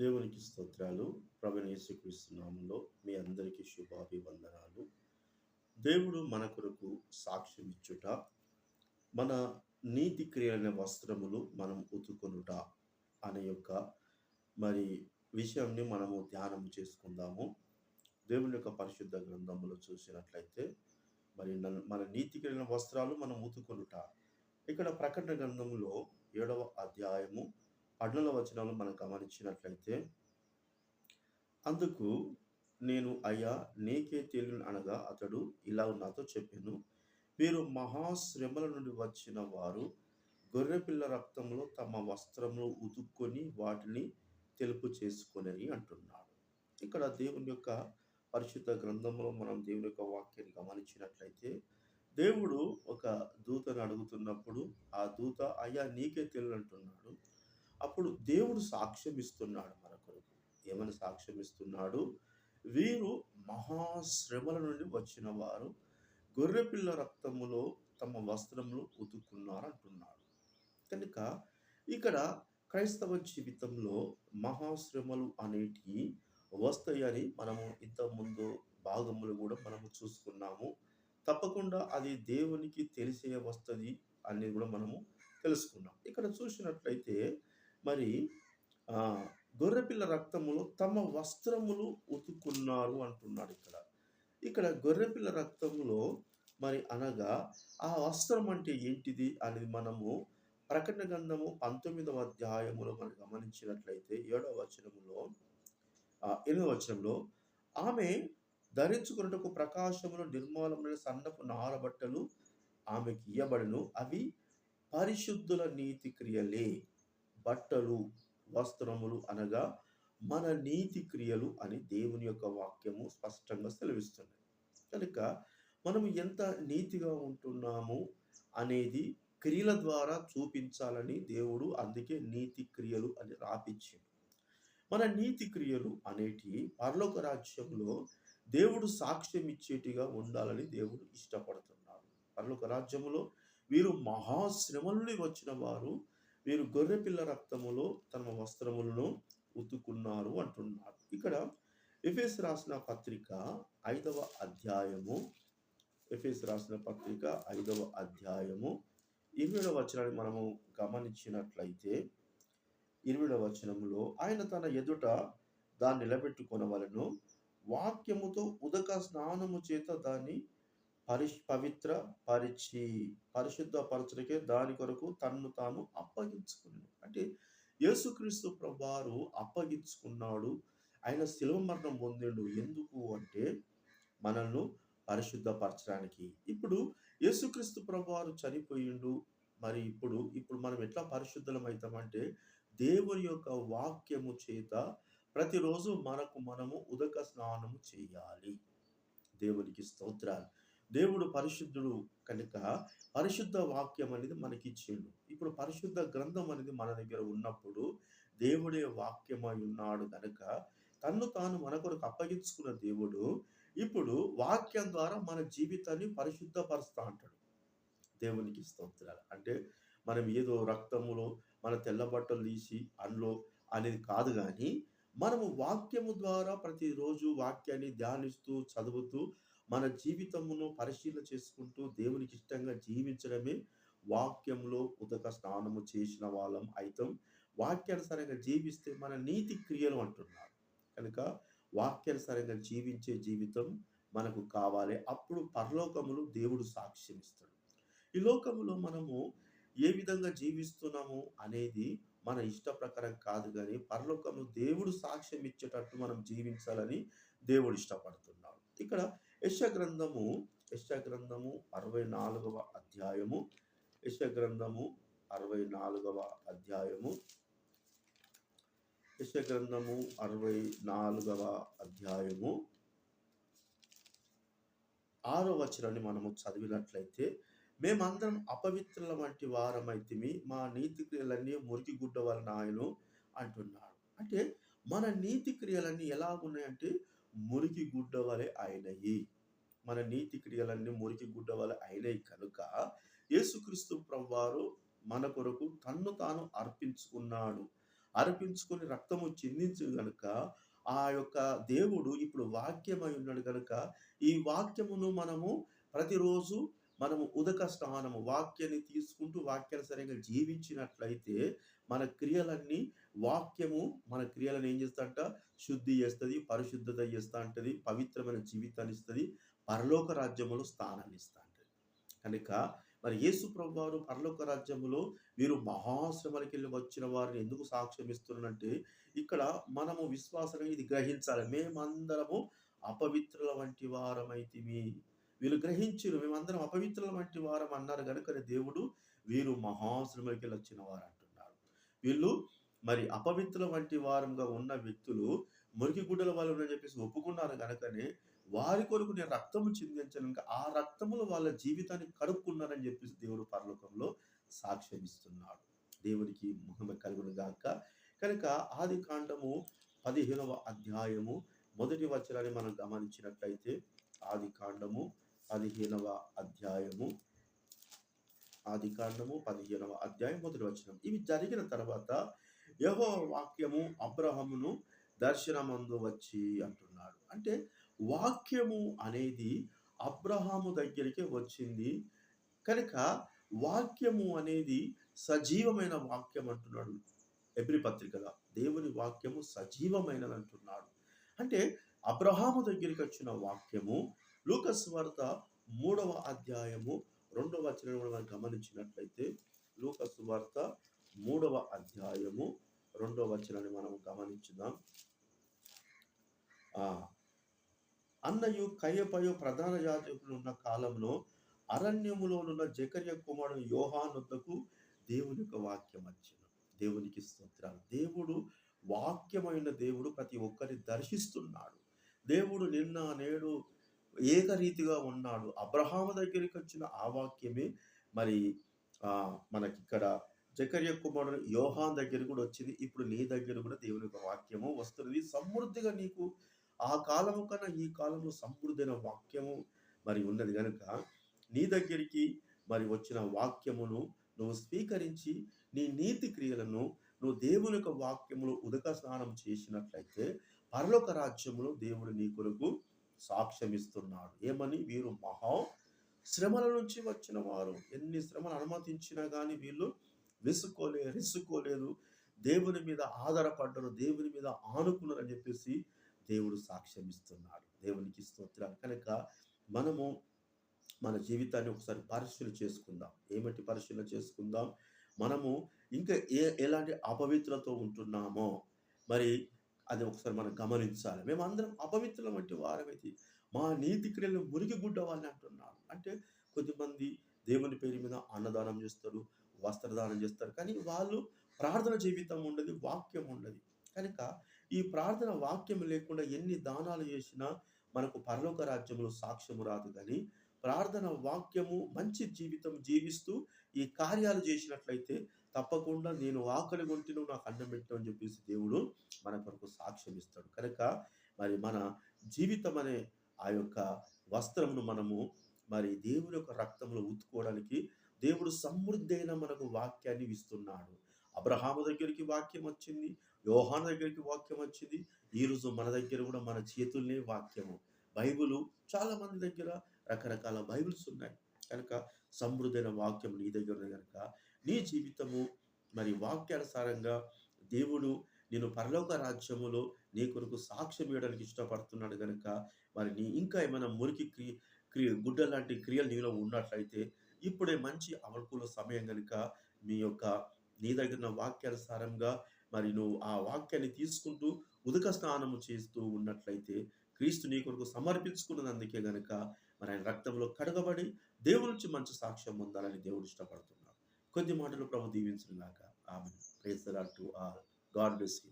దేవునికి స్తోత్రాలు. ప్రభుని మీ అందరికీ శుభాభివందనాలు. దేవుడు మన కొరకు సాక్ష్యం ఇచ్చుట మన నీతి క్రియలైన వస్త్రములు మనం ఉతుకొనుట అనే యొక్క మరి విషయాన్ని మనము ధ్యానం చేసుకుందాము. దేవుని యొక్క పరిశుద్ధ గ్రంథములో చూసినట్లయితే మరి మన నీతి క్రియలైన వస్త్రాలు మనం ఉతుకొనుట. ఇక్కడ ప్రకటన గ్రంథములో ఏడవ అధ్యాయము పడ్నల వచనాలు మనం గమనించినట్లయితే అందుకు నేను అయ్యా నీకే తెలియను అనగా అతడు ఇలా నాతో చెప్పాను. వీరు మహాశ్రమల నుండి వచ్చిన వారు గొర్రెపిల్ల రక్తంలో తమ వస్త్రంలో ఉతుక్కొని వాటిని తెలుపు చేసుకొని అంటున్నాడు. ఇక్కడ దేవుని యొక్క పరిశుద్ధ గ్రంథంలో మనం దేవుని యొక్క వాక్యాన్ని గమనించినట్లయితే దేవుడు ఒక దూతను అడుగుతున్నప్పుడు ఆ దూత అయ్యా నీకే తెలియని అంటున్నాడు. అప్పుడు దేవుడు సాక్ష్యం ఇస్తున్నాడు మన కొరకు. ఏమని సాక్ష్యం ఇస్తున్నాడు వీరు మహాశ్రమల నుండి వచ్చిన వారు గొర్రెపిల్ల రక్తములో తమ వస్త్రములు ఉతుక్కున్నారు అంటున్నాడు కనుక ఇక్కడ క్రైస్తవ జీవితంలో మహాశ్రమలు అనేటివి వస్తాయని మనము ఇంతకుముందు భాగములు కూడా మనము చూసుకున్నాము. తప్పకుండా అది దేవునికి తెలిసే వస్తుంది అనేది కూడా మనము తెలుసుకున్నాం. ఇక్కడ చూసినట్లయితే మరి గొర్రెపిల్ల రక్తములో తమ వస్త్రములు ఉతుక్కున్నారు అంటున్నాడు ఇక్కడ. ఇక్కడ గొర్రెపిల్ల రక్తములో మరి అనగా ఆ వస్త్రం అంటే ఏంటిది అనేది మనము ప్రకటన గంధము పంతొమ్మిదవ అధ్యాయములో మనం గమనించినట్లయితే ఏడవ వచనములో ఎనిమిదవ వచనంలో ఆమె ధరించుకున్నటకు ప్రకాశములు నిర్మూలమైన సన్నపు నారబట్టలు ఆమెకి ఇయ్యబడను. అవి పరిశుద్ధుల నీతి క్రియలే. బట్టలు వస్త్రములు అనగా మన నీతి క్రియలు అని దేవుని యొక్క వాక్యము స్పష్టంగా సెలవిస్తుంది. కనుక మనం ఎంత నీతిగా ఉంటున్నాము అనేది క్రియల ద్వారా చూపించాలని దేవుడు అందుకే నీతి క్రియలు అని రాపించింది మన నీతి క్రియలు అనేటి పరలోక రాజ్యంలో దేవుడు సాక్ష్యం ఇచ్చేటిగా ఉండాలని దేవుడు ఇష్టపడుతున్నాడు. పరలోక రాజ్యములో వీరు మహాశ్రమల్ని వచ్చిన వారు వీరు గొర్రెపిల్ల రక్తములో తమ వస్త్రములను ఉతుకున్నారు అంటున్నారు. ఇక్కడ ఎఫెస్ రాసిన పత్రిక ఐదవ అధ్యాయము ఎఫెస్ రాసిన పత్రిక ఐదవ అధ్యాయము ఇరవై వచనాన్ని మనము గమనించినట్లయితే ఇరవై వచనములో ఆయన తన ఎదుట దాన్ని నిలబెట్టుకొనవలను వాక్యముతో ఉదక స్నానము చేత దాన్ని పరిష్ పవిత్ర పరిచి పరిశుద్ధ దాని కొరకు తన్ను తాను అప్పగించుకున్నాడు. అంటే యేసుక్రీస్తు ప్రభువారు అప్పగించుకున్నాడు. ఆయన శిలువ మరణం పొందిండు. ఎందుకు అంటే మనల్ని పరిశుద్ధపరచడానికి. ఇప్పుడు యేసుక్రీస్తు ప్రభువారు చనిపోయిండు. మరి ఇప్పుడు ఇప్పుడు మనం ఎట్లా పరిశుద్ధలం అవుతామంటే దేవుని యొక్క వాక్యము చేత ప్రతిరోజు మనకు మనము ఉదక స్నానము చేయాలి. దేవునికి స్తోత్రాలు. దేవుడు పరిశుద్ధుడు కనుక పరిశుద్ధ వాక్యం అనేది మనకి ఇచ్చిండు ఇప్పుడు పరిశుద్ధ గ్రంథం అనేది మన దగ్గర ఉన్నప్పుడు దేవుడే వాక్యమై ఉన్నాడు కనుక తన్ను తాను మన కొరకు అప్పగించుకున్న దేవుడు ఇప్పుడు వాక్యం ద్వారా మన జీవితాన్ని పరిశుద్ధపరుస్తా అంటాడు. దేవునికి స్తోత్రాలు. అంటే మనం ఏదో రక్తములో మన తెల్ల బట్టలు తీసి అందులో అనేది కాదు కానీ మనము వాక్యము ద్వారా ప్రతిరోజు వాక్యాన్ని ధ్యానిస్తూ చదువుతూ మన జీవితమును పరిశీలన చేసుకుంటూ దేవునికి ఇష్టంగా జీవించడమే వాక్యంలో ఉదక స్నానము చేసిన వాళ్ళం అయితం. వాక్యానుసారంగా జీవిస్తే మన నీతి క్రియలు అంటున్నారు. కనుక వాక్యానుసారంగా జీవించే జీవితం మనకు కావాలి. అప్పుడు పరలోకములు దేవుడు సాక్ష్యం ఇస్తాడు. ఈ లోకములో మనము ఏ విధంగా జీవిస్తున్నాము అనేది మన ఇష్ట ప్రకారం కాదు కానీ పరలోకము దేవుడు సాక్ష్యం ఇచ్చేటట్టు మనం జీవించాలని దేవుడు ఇష్టపడుతున్నాడు. ఇక్కడ యశ గ్రంథము యశ గ్రంథము అరవై నాలుగవ అధ్యాయము యశగ్రంథము అరవై నాలుగవ అధ్యాయము యశగ్రంథము అరవై నాలుగవ అధ్యాయము. ఆరో వచనాన్ని మనము చదివినట్లయితే మేమందరం అపవిత్రుల వంటి వారమైతిమి మా నీతి క్రియలన్నీ మురికి గుడ్డ వలన ఆయన అంటున్నాడు. అంటే మన నీతి క్రియలన్నీ ఎలా ఉన్నాయంటే మురికి గుడ్డ వలె అయినయి. మన నీతి క్రియలన్నీ మురికి గుడ్డ వలె అయినాయి కనుక యేసుక్రీస్తు ప్రభువారు మన కొరకు తన్ను తాను అర్పించుకున్నాడు. అర్పించుకొని రక్తము చిందించు గనుక ఆ యొక్క దేవుడు ఇప్పుడు వాక్యమై ఉన్నాడు గనుక ఈ వాక్యమును మనము ప్రతిరోజు మనము ఉదక స్నానము వాక్యాన్ని తీసుకుంటూ వాక్యాన్ని సరిగా జీవించినట్లయితే మన క్రియలన్నీ వాక్యము మన క్రియలను ఏం చేస్తా శుద్ధి చేస్తుంది పరిశుద్ధత చేస్తా అంటది పవిత్రమైన జీవితాన్ని ఇస్తుంది పరలోక రాజ్యములో స్థానాన్ని ఇస్తా ఉంటుంది కనుక మరి యేసు ప్రభువారు పరలోక రాజ్యములో వీరు మహాశ్రమలకి వెళ్ళి వచ్చిన వారిని ఎందుకు సాక్ష్యం ఇస్తున్నారంటే ఇక్కడ మనము విశ్వాసంగా ఇది గ్రహించాలి. మేమందరము అపవిత్రుల వంటి వారమైతిమి. వీళ్ళు గ్రహించారు మేమందరం అపవిత్రుల వంటి వారం అన్నారు కనుక దేవుడు వీరు మహాశ్రమలకి వెళ్ళి వచ్చిన వారు వీళ్ళు మరి అపవిత్రుల వంటి వారంగా ఉన్న వ్యక్తులు మురికి గుడ్డల వాళ్ళు అని చెప్పేసి ఒప్పుకున్నారు కనుకనే వారి కొరకు నేను రక్తము చిందించను ఆ రక్తములు వాళ్ళ జీవితాన్ని కడుక్కున్నారని చెప్పేసి దేవుడు పరలోకంలో సాక్ష్యం ఇస్తున్నాడు. దేవునికి మహిమ కలుగును గాక. కనుక ఆది కాండము పదిహేనవ అధ్యాయము మొదటి వచనాన్ని మనం గమనించినట్లయితే ఆది కాండము పదిహేనవ అధ్యాయము ఆది కాండము పదిహేనవ అధ్యాయం మొదటి వచనం. ఇవి జరిగిన తర్వాత యహో వాక్యము అబ్రహమును దర్శనమందు వచ్చి అంటున్నాడు. అంటే వాక్యము అనేది అబ్రహాము దగ్గరికి వచ్చింది. కనుక వాక్యము అనేది సజీవమైన వాక్యం అంటున్నాడు ఎబ్రి పత్రికల. దేవుని వాక్యము సజీవమైనది అంటున్నాడు. అంటే అబ్రహాము దగ్గరికి వచ్చిన వాక్యము లూకస్ వార్త మూడవ అధ్యాయము రెండవ వచనం కూడా మనం గమనించినట్లయితే లూకస్ వార్త మూడవ అధ్యాయము రెండవ వచనాన్ని మనం గమనించుదాం. అన్నయు కయ్యపయు ప్రధాన యాజకులు ఉన్న కాలంలో అరణ్యములోనున్న జకర్య కుమారుడు యోహానుద్దకు దేవుని యొక్క వాక్యం వచ్చిన దేవునికి స్తోత్రాలు. దేవుడు వాక్యమైన దేవుడు ప్రతి ఒక్కరిని దర్శిస్తున్నాడు. దేవుడు నిన్న నేడు ఏకరీతిగా ఉన్నాడు. అబ్రహాము దగ్గరికి వచ్చిన ఆ వాక్యమే మరి మనకిక్కడ జకర్య కుమారుడు యోహాన్ దగ్గర కూడా వచ్చింది. ఇప్పుడు నీ దగ్గర కూడా దేవుని యొక్క వాక్యము వస్తున్నది. సమృద్ధిగా నీకు ఆ కాలము కన్నా ఈ కాలంలో సమృద్ధైన వాక్యము మరి ఉన్నది కనుక నీ దగ్గరికి మరి వచ్చిన వాక్యమును నువ్వు స్వీకరించి నీ నీతి క్రియలను నువ్వు దేవుని యొక్క వాక్యములు ఉదక స్నానం చేసినట్లయితే పరలోక రాజ్యములో దేవుడు నీ కొరకు సాక్ష్యమిస్తున్నాడు. ఏమని? వీరు మహా శ్రమల నుంచి వచ్చిన వారు ఎన్ని శ్రమలు అనుమతించినా కానీ వీళ్ళు విసుకోలే రిసుకోలేదు దేవుని మీద ఆధారపడ్డరు దేవుని మీద ఆనుకున్నారు అని చెప్పేసి దేవుడు సాక్ష్యం ఇస్తున్నాడు దేవునికి స్తోత్రాలు. కనుక మనము మన జీవితాన్ని ఒకసారి పరిశీలన చేసుకుందాం. ఏమిటి పరిశీలన చేసుకుందాం? మనము ఇంకా ఏ ఎలాంటి అపవిత్రతో ఉంటున్నామో. మరి అది ఒకసారి మనం గమనించాలి. మేము అందరం అపవిత్రుల వంటి వారమైతే మా నీతి క్రియలు మురిగి గుడ్డ వాళ్ళని అంటున్నారు. అంటే కొద్దిమంది దేవుని పేరు మీద అన్నదానం చేస్తారు వస్త్రదానం చేస్తారు. కానీ వాళ్ళు ప్రార్థన జీవితం ఉండదు వాక్యం ఉండదు. కనుక ఈ ప్రార్థన వాక్యం లేకుండా ఎన్ని దానాలు చేసినా మనకు పరలోక రాజ్యంలో సాక్ష్యము రాదు. కానీ ప్రార్థన వాక్యము మంచి జీవితం జీవిస్తూ ఈ కార్యాలు చేసినట్లయితే తప్పకుండా నేను ఆకలి కొంటిను నాకు అన్నం పెట్టు అని చెప్పేసి దేవుడు మన కొరకు సాక్ష్యం ఇస్తాడు. కనుక మరి మన జీవితం అనే ఆ యొక్క వస్త్రమును మనము మరి దేవుని యొక్క రక్తంలో ఉతుకోవడానికి దేవుడు సమృద్ధి అయిన మనకు వాక్యాన్ని ఇస్తున్నాడు. అబ్రహాము దగ్గరికి వాక్యం వచ్చింది యోహాను దగ్గరికి వాక్యం వచ్చింది ఈరోజు మన దగ్గర కూడా మన చేతుల్నే వాక్యము. బైబిలు చాలా మంది దగ్గర రకరకాల బైబిల్స్ ఉన్నాయి. కనుక సమృద్ధైన వాక్యం నీ దగ్గర ఉంది కనుక నీ జీవితము మరి వాక్యానుసారంగా దేవుడు నేను పరలోక రాజ్యములో నీ కొరకు సాక్ష్యం ఇవ్వడానికి ఇష్టపడుతున్నాడు కనుక మరి నీ ఇంకా ఏమైనా మురికి క్రియ క్రియ గుడ్డ లాంటి క్రియలు నీలో ఉన్నట్లయితే ఇప్పుడే మంచి అనుకూల సమయం కనుక మీ యొక్క నీ దగ్గర ఉన్న వాక్యానుసారంగా మరి నువ్వు ఆ వాక్యాన్ని తీసుకుంటూ ఉదక స్నానము చేస్తూ ఉన్నట్లయితే క్రీస్తు నీ కొరకు సమర్పించుకున్నందుకే గనక మరి ఆయన రక్తంలో కడగబడి దేవుడి నుంచి మంచి సాక్ష్యం పొందాలని దేవుడు ఇష్టపడుతున్నాడు. కొద్ది మాటలు ప్రభు దీవించిన ఆమె ఆమె టు ఆ గాడ్ బ్లెస్ యూ